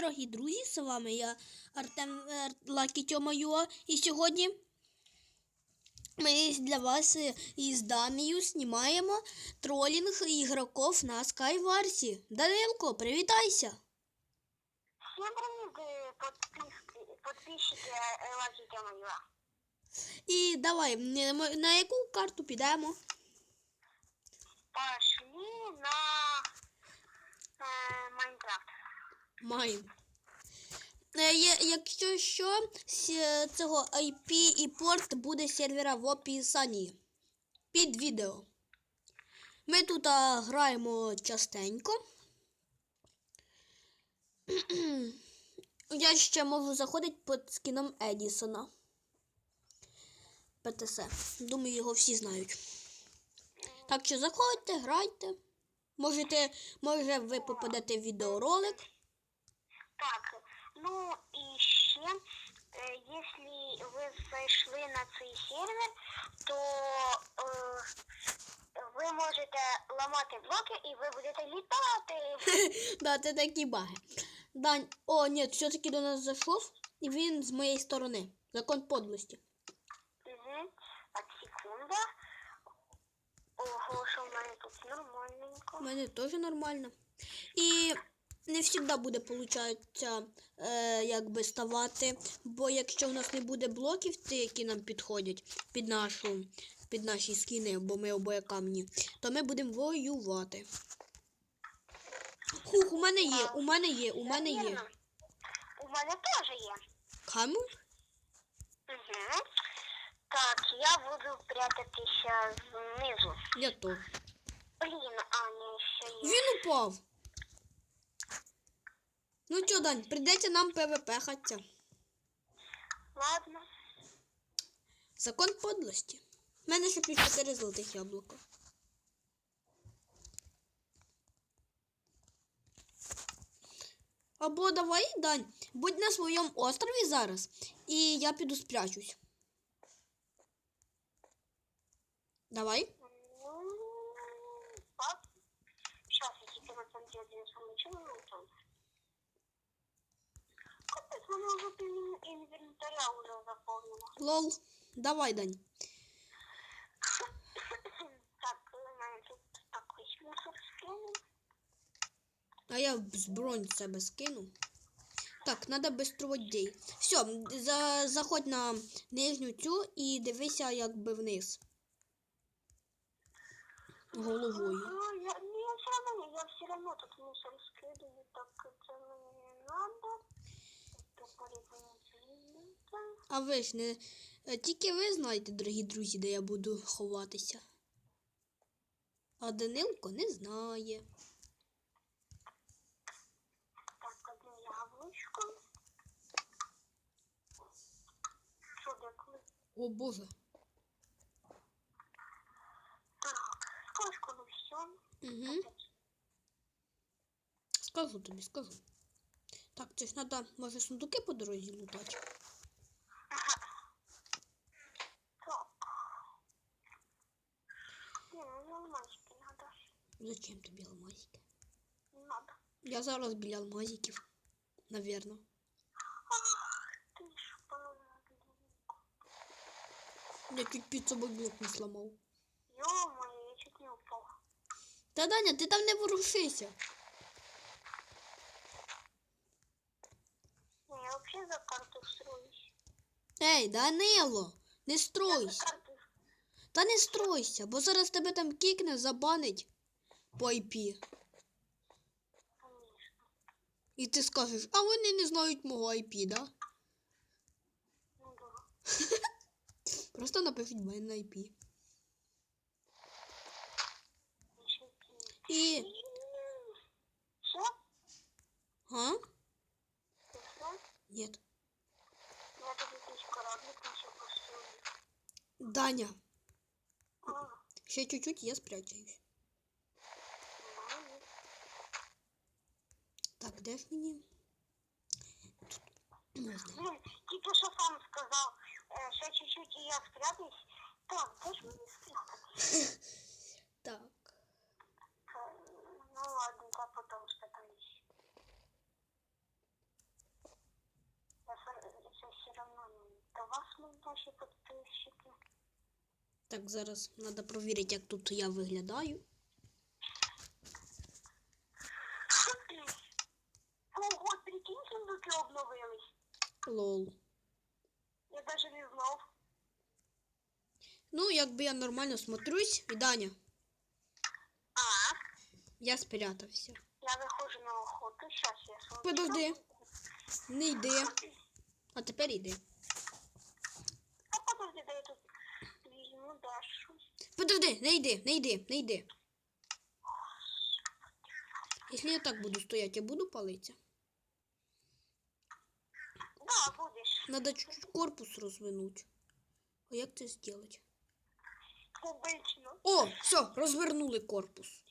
дорогі друзі! З вами я Артем е, Лакі Тьомайо. І сьогодні ми для вас е, із Данією знімаємо тролінг ігроків на Скайварсі. Данилко, привітайся! Всем привет, подписки, подписчики Лаки Тямайла. І давай, на яку карту підемо? Пошли на Майнкрафт. Маємо. Е, Якщо що, с- цього IP і порт буде сервера в описанні під відео. Ми тут а, граємо частенько. Я ще можу заходити під скіном Едісона. ПТС. Думаю, його всі знають. Так що заходьте, грайте. Можете, може, ви попадете в відеоролик. Так, ну и еще, э, если вы зашли на цей сервер, то э, ви можете ламати блоки і ви будете літати. Да, це такі баги. Дань, о, ні, все-таки до нас зайшов, і він з моєї сторони. Закон подлості. Угу. Так, секунда. Ого, що в мене тут нормальненько. У мене теж нормально. І не завжди буде, виходить, е, якби ставати. Бо якщо в нас не буде блоків, ті, які нам підходять під нашу, під наші скіни, бо ми обоє камні, то ми будемо воювати. Хух, у мене є, у мене є, у мене є. У мене теж є. Камер? Угу. Так, я буду прятатися знизу. Я то. Блін, а не ще є. Він упав. Ну що, Дань, прийдеться нам ПВП хатя. Ладно. Закон подлості. У мене ще плюс 4 золотих яблука. Або давай, Дань, будь на своєму острові зараз, і я піду спрячусь. Давай. Ну. Сейчас я тільки на ділі нічого не пів інвентаря вже заповнено. Лол. Давай, Дань. Так, у мене тут такий мусор скинув. А я бронь себе скину. Так, треба бистро дій. Все, за, заходь на нижню цю і дивися якби вниз. Головою. Ну, я, ну, я все равно, я все равно тут мусор скидываю, так це мені не надо. А ви ж не. е, Тільки ви знаєте, дорогі друзі, де я буду ховатися. А Данилко не знає. Так, одне яблучко. Що де? О Боже. Так, скажи, коли все. Угу. Скажу тобі, скажу. Так, це ж треба, може, сундуки по дорозі лутати. Ну. Зачем тобі алмазики? Не надо. Я зараз біля алмазиків. Навірно. Я чуть під собою блок не сломав. Ё-моё, я чуть не упал. Та Даня, ти там не ворушися. Не, я вообще за карту строюсь. Ей, Данило, не стройся. Та не стройся, бо зараз тебе там кікне, забанить по IP. І ти скажеш, а вони не знають мого IP, да? Ну да. Просто напишіть мене на IP. І. Все? А? Все? Ні. Я тут якийсь кораблик начал построить. Даня, А, ще чуть-чуть я спрячаюсь. ну, Так, де ж мені? Тут. Не знаю. Блин, типа что сам сказал, э, сейчас чуть-чуть и я спрятаюсь. Так, где же мне спрятаться? Так. Э, Ну ладно, да, потом что там есть. До вас ми наші підписчики. Так, зараз треба провірити, як тут я виглядаю. Ого, прикинь, сундуки обновились. Лол. Я даже не знав. Ну, якби я нормально смотрюсь. І Даня, А, я спрятався. я виходжу на охоту. Щас я сундучок. Подожди. Не йди. А тепер йди. А подожди, дай я тут візьму Дашу. Подожди, не йди, не йди, не йди. Якщо я так буду стояти, я буду палитися. Да, будеш. Надо чуть-чуть корпус розвинути. А як це зробити? Обично. О, все, розвернули корпус.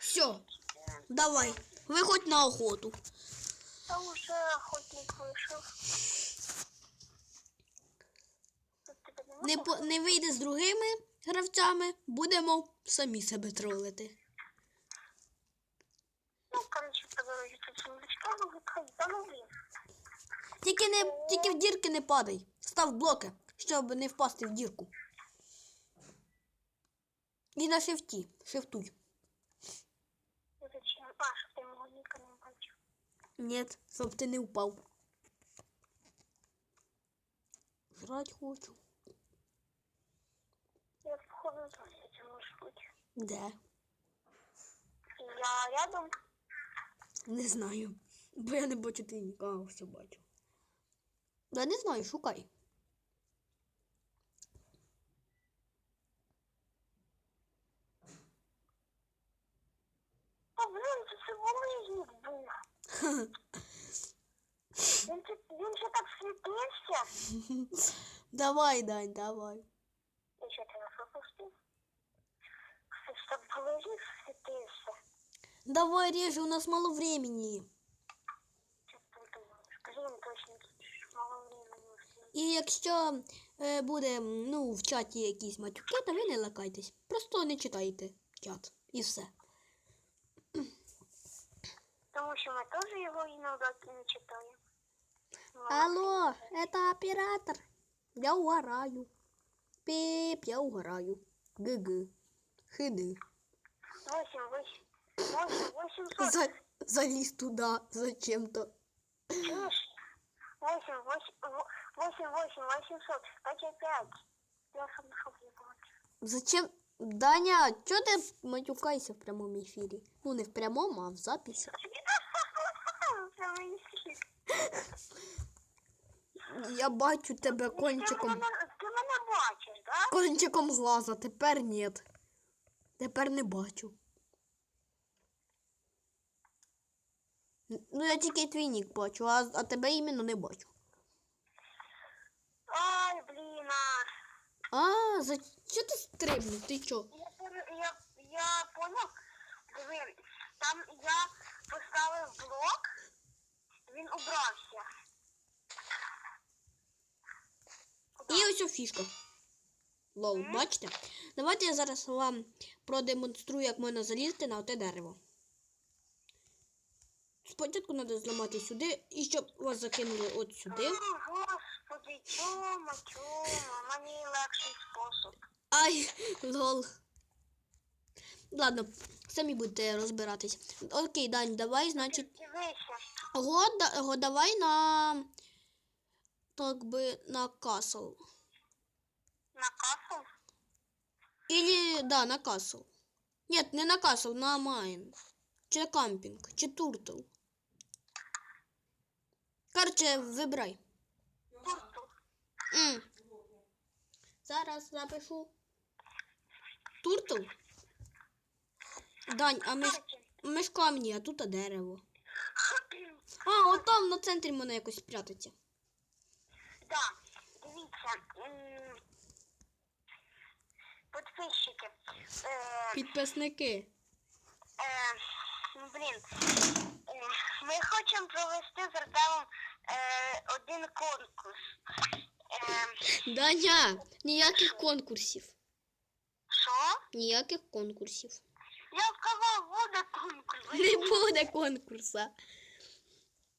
Все, давай, виходь на охоту. Та уже охотник вийшов. Тут тебе нема Не, по, не вийде з другими гравцями, будемо самі себе тролити. Ну, блін. Тільки не тільки в дірки не падай. Став блоки, щоб не впасти в дірку. І на шифті. Шифтуй. Зачем? А, щоб ти мого ніка не бачив. Ні, щоб ти не впав. Жрать хочу. Я це може бути. Де? Я рядом. Не знаю. Бо я не бачу твійника, а все бачу. Да не знаю, шукай. А, блін, це символизм був. Він, це- він же так світився. Давай, Дань, давай. І що ти? Символизм. Давай, реже, у нас мало времени. Ти точно, мало времени. І якщо е, буде ну, в чаті якісь матюки, то ви не лякайтесь. Просто не читайте чат. І все. Тому що ми теж його іноді не читаємо. Алло, это оператор. Я угораю. Пип, я угораю. ГГ. Хиды. Восемь, восемь, восемь, восемьсот. За, залез туда зачем-то. Чушь. Восемь, восемь, восемь, восемь, восемьсот. Пять, пять. Я сам нашел Зачем? Даня, чого ти матюкайся в прямому ефірі? Ну, не в прямому, а в слід. Я бачу тебе Ти кончиком. мене, ти мене бачиш, да? Кончиком глаза, тепер ні. Тепер не бачу. Ну, я тільки твій нік бачу, а, а тебе іменно не бачу. Ай, блін, а. А, за що ти стрибнув? Ти чо? Я, я, я поняв, диви, там я поставив блок, він убрався. І ось о фішка. Лол, бачите? Давайте я зараз вам продемонструю, як можна залізти на оте дерево. Спочатку треба зламати сюди, і щоб вас закинули от сюди. О, Господи, чому, чому, мені легший спосіб. Ай, лол. Ладно, самі будете розбиратись. Окей, Дань, давай, значить. Дивися, Го, да- го давай на. Так би на касл. на касу. Или, да, на касл. Нет, не на касл, на майн. Чи кампінг, чи туртл. Короче, вибирай. Турту. М. Зараз запишу. Туртл? Дань, а ми ж, ми ж камні, а тут а дерево. А, от там на центрі мене якось спрятаться. Да, дивіться, підписчики. Е, Підписники. е, ну, блін, е, ми хочемо провести з Артемом один конкурс. Даня, ніяких конкурсів. що? Ніяких конкурсів. Я сказав, буде конкурс. Не буде конкурса.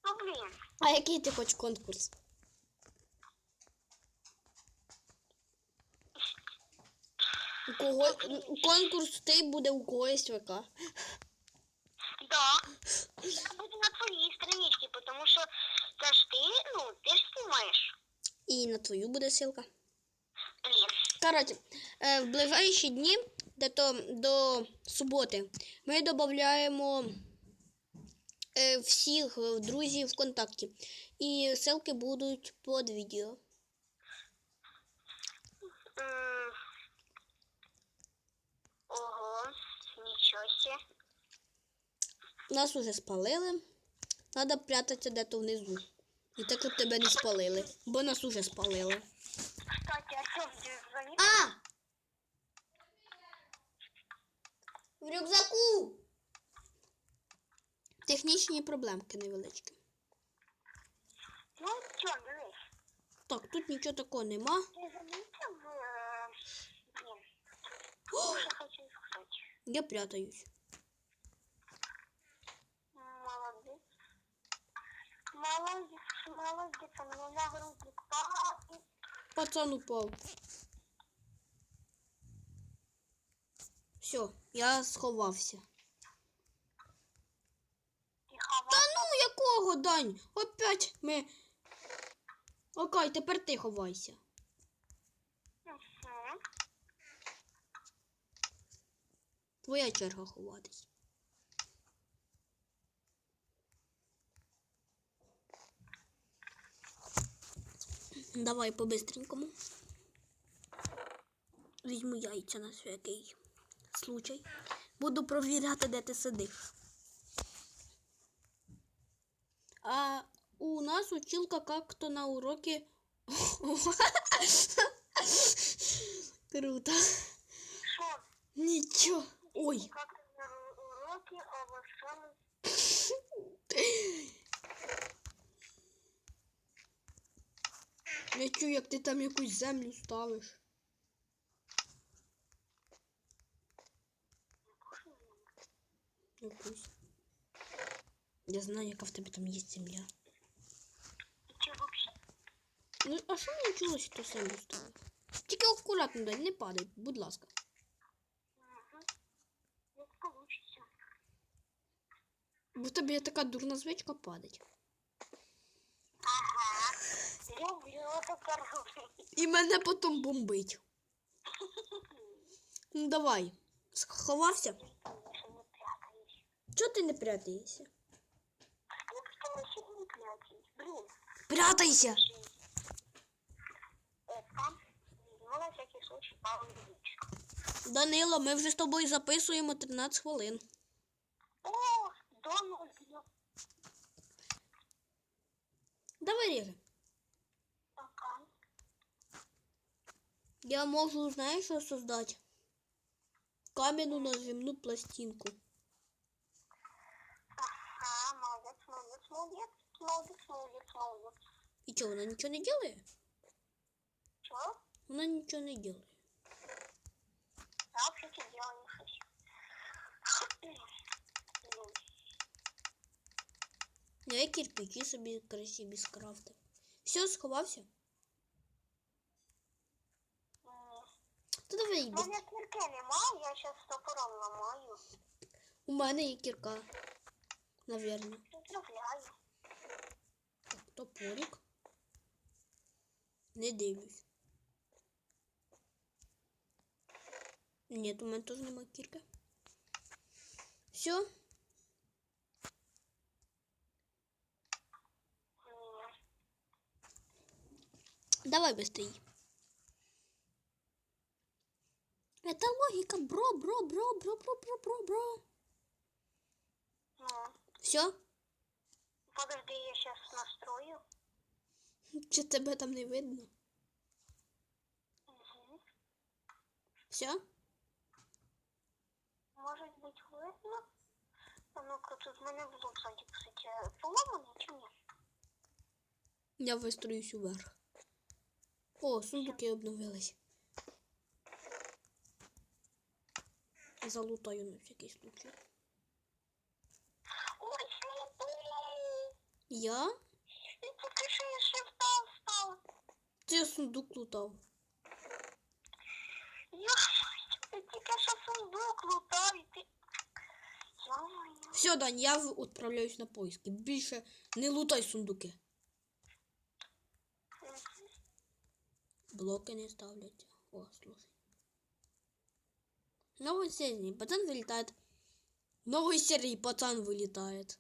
Ну, Ну, блін. А який ти хочеш конкурс? У кого конкурс той буде у когось ВК. Да. Це буде на твоїй страничці, тому що це ж ти, ну, ти ж знімаєш. І на твою буде ссылка. Блін. Коротше, е, в ближайші дні, де то до суботи, ми додаємо е, всіх друзів ВКонтакті. І ссылки будуть під відео. М. Ого, себе. Нас уже спалили. Треба прятатися де-то внизу. І так, щоб тебе не спалили. Бо нас уже спалили. Кстати, Артем, ти замітив? А! В рюкзаку! Технічні проблемки невеличкі. Ну, що, дивись. Так, тут нічого такого нема. Ти замітив, е, я прятаюсь. Молодец. Молодец, молодец. У меня на грудь. Пацан упал. Все, я сховався. Та ну якого дань? Опять ми. Окай, тепер ти ховайся. Твоя черга ховатись. Давай по-бистренькому. Візьму яйця на всякий случай. Буду провіряти, де ти сидиш. А у нас училка как-то на уроке. Круто. Що? Ничего. Ой. Ти на ру- уроки обошли? Я чую, як ти там якусь землю ставиш. Якусь. Я знаю, яка в тебе там є земля. Ну, а що мені чулося, то землю ставив? Тільки акуратно дай, не падай, будь ласка. Угу. Як получиться. Бо в тебе є така дурна звичка падать. Ага. Люблю таке робити. І мене потім бомбить. Ну давай. Сховався? Чого ти не прятаєшся? Я не прятаюсь. Прятайся! Это, на всякий случай, пару яичек. Данило, ми вже з тобою записуємо 13 хвилин. Давай реже. Пока. Я могу, знаешь, что создать? Каменную наземную пластинку. Ага, молодец, молодец, молодец, молодец, молодец, молодец. И что, она ничего не делает? Чего? Она ничего не делает. Да, вообще Я і кирпичі собі красиві скрафтив. Все, сховався? Та давай У мене кірки немає, я зараз топором ламаю. У мене є кірка. Поздравляю. Так, топорик. Не дивлюсь. Ні, у мене теж немає кірки. Все. Давай быстрей. Это логика, бро, бро, бро, бро, бро, бро, бро, бро. Ну, Все? подожди, я сейчас настрою. Чи тебе там не видно? Угу. Все? Может быть видно? А ну-ка, тут в мене блок сзади, кстати, поломаний чи ні? Я вистроюсь уверх. О, сундуки обновились. Залутаю на всякий случай. Я? І тільки що я ще. Це сундук лутав. Я ти тільки що сундук лутав, і ти... Все, Дань, я відправляюсь на поиски. Більше не лутай сундуки. Блоки не ставляться. О, слушай. Новый серии. Пацан вылетает. Новой серии пацан вылетает.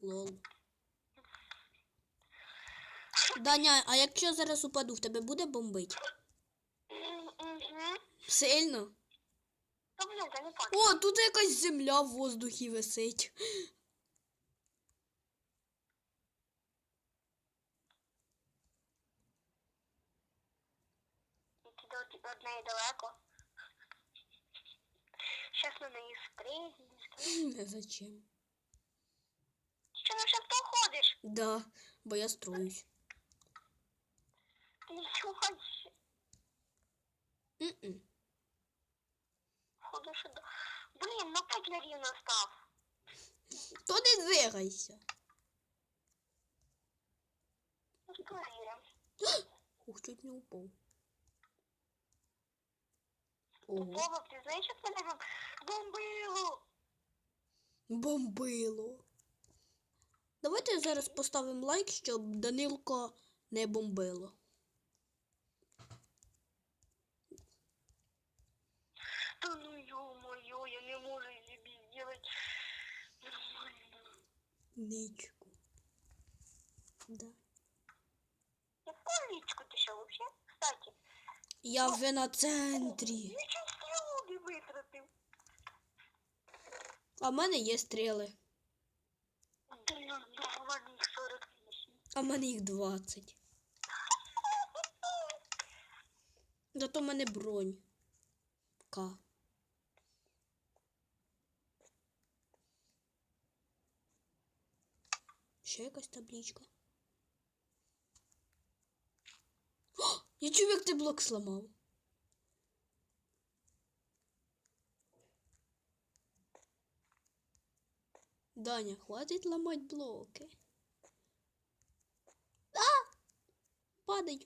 Лол. Даня, а якщо зараз упаду, в тебе буде бомбить? Угу. Сильно? Та блін, та не пак. О, тут якась земля в воздухі висить. Ти до од неї далеко. Щас на неї спригнеш. Зачем? Що на шахту ходиш? Да, бо я строюсь. Ти чогось М-м. ходиш до... Блін, ну п'ять нерівно став. То не двигайся. Ух, чуть не упав. Ого. Ти знаєш, як мене бомбило? Бомбило. Давайте зараз поставимо лайк, щоб Данилко не бомбило. Та ну ё-моё, я не можу собі зробити нормально. Ничку. Да. Яку річку ти що вообще? Кстати, Я вже на центрі. нічого стрілу не витратив. А в мене є стріли. Блін, довго їх 48. А в мене їх 20. Зато в мене бронь. К. Ще якась табличка. О, я чув, як ти блок сламав. Даня, хватить ламати блоки. А! Падаю.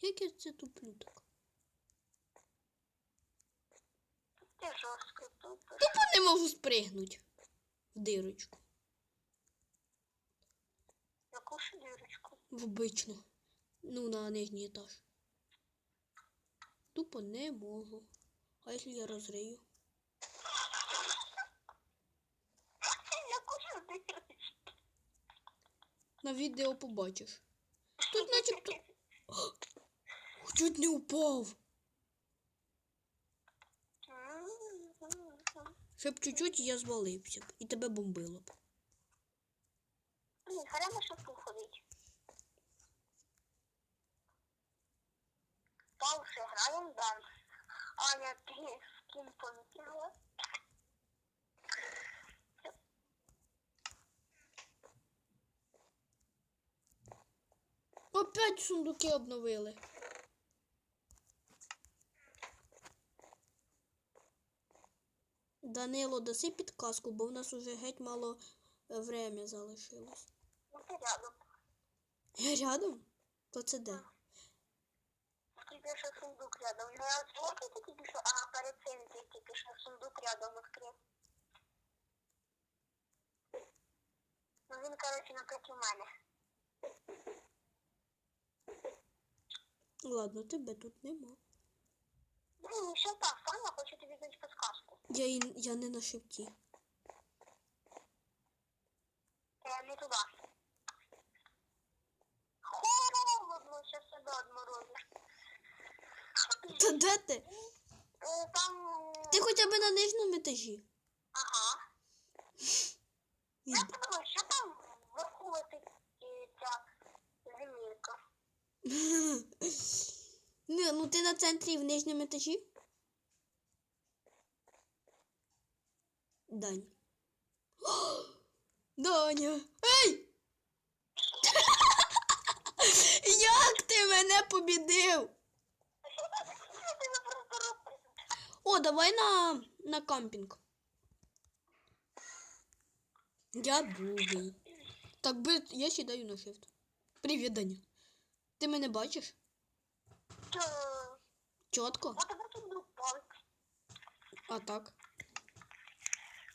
Як я це туплю так? Ти жорстко тут. Тупо не можу спригнути в дирочку. Яку ж дірочку? В обичну. Ну, на нижній етаж. Тупо не можу. А якщо я розрию? На відео побачиш. Тут начебто. Чуть не упав. Щоб чуть-чуть я звалився б і тебе бомбило б. Блін, хара на Пауше граємо дан. Аня, ти з ким полетіла? Опять сундуки обновили. Данило, даси підказку, бо в нас уже геть мало е, время залишилось. Ну, ти рядом. Я рядом? То це де? Тільки що сундук рядом. Ну, я от ти тільки що, а перед цим тільки що сундук рядом відкрив. Ну, він, коротше, напроти мене. Ладно, тебе тут нема. Блін, що так, Саня, хочу тобі дати підказку. Я, і- я не на шифті. Е, не туди. Холодно, ще себе одморозиш. Та де ти? Там... Ти хоча б на нижньому етажі. Ага. Я подумаю, що там е, ця земелька. Ну, ну ти на центрі в нижньому етажі? Дань. О, Даня! Ей! Як ти мене побідив? Ти не просто робиш. О, давай на на кампінг. Я другий. Так я сідаю на shift. Привіт, Даня. Ти мене бачиш? Чітко? А так.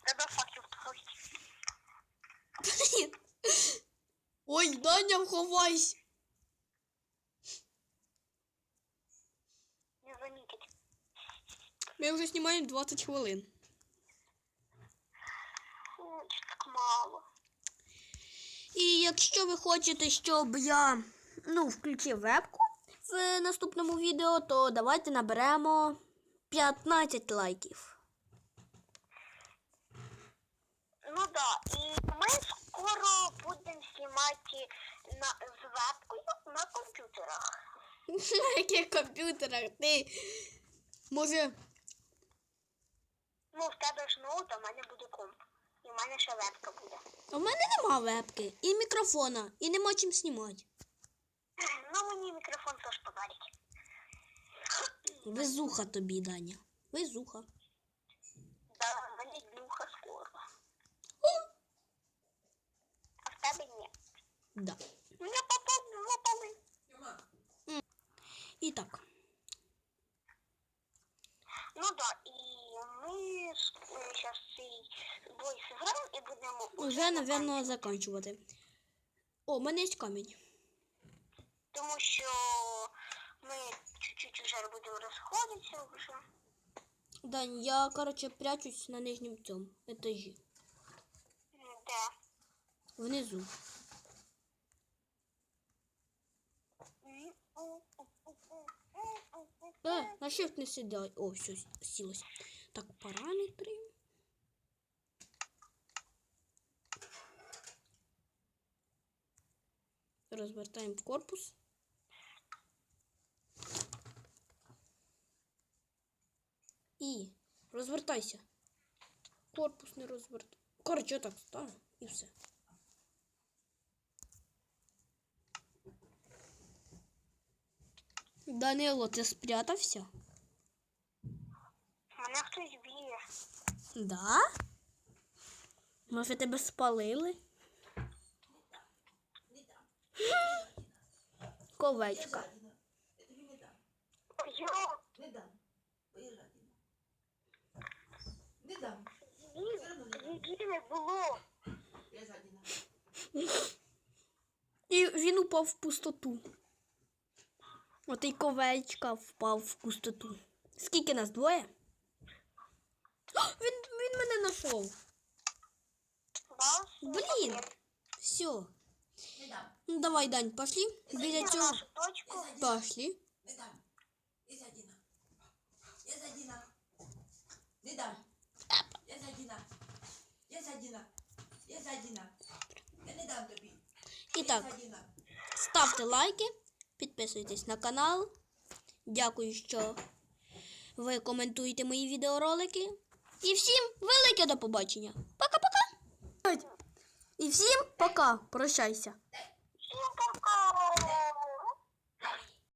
Тебе факел. Блін. Ой, Даня, ховайся. Не замітить. Ми вже знімаємо 20 хвилин. Так мало. І якщо ви хочете, щоб я ну, включив вебку в наступному відео, то давайте наберемо 15 лайків. Ну да, і ми скоро будемо знімати на, з вебкою на комп'ютерах. На яких комп'ютерах ти? Може. Ну, в тебе ж ноут, а в мене буде комп. І в мене ще вебка буде. У мене нема вебки і мікрофона, і нема чим знімати. Ну, мені мікрофон теж подарить. Везуха тобі, Даня. Везуха. Да, в мене днюха скоро. А в тебе ні. Да. Мене попав лопали. І так. Ну да, і ми зараз цей бой зіграємо і будемо Уже, напевно, закінчувати. О, у мене є камінь. Тому що ми чуть-чуть вже будемо розходитися вже. Дань, я, короче, прячусь на нижньому цьому етажі. Де? Внизу. Е, на shift не сідай. О, все, сілося. Так, параметри. Розвертаємо в корпус. І розвертайся. Корпус не розвертай. Короче, так ставимо і все. Данило, ти спрятався? Мене хтось б'є. Да? Може тебе спалили? Ковечка. Не дам. Не дам. її не було. Я жадіна. І він упав в пустоту. Отий ковечка впав в пустоту. Скільки нас двоє? О, він, він мене знайшов. Вас? Блін. Все. Ну давай, Дань, пошли. Біля цього. точку. Пошли. Не дам. Я. Я жадіна. Не дам. Я жадіна. Я не дам тобі. І так. Ставте лайки, підписуйтесь на канал. Дякую, що ви коментуєте мої відеоролики. І всім велике до побачення. Пока-пока. І всім пока. Прощайся. Всім пока.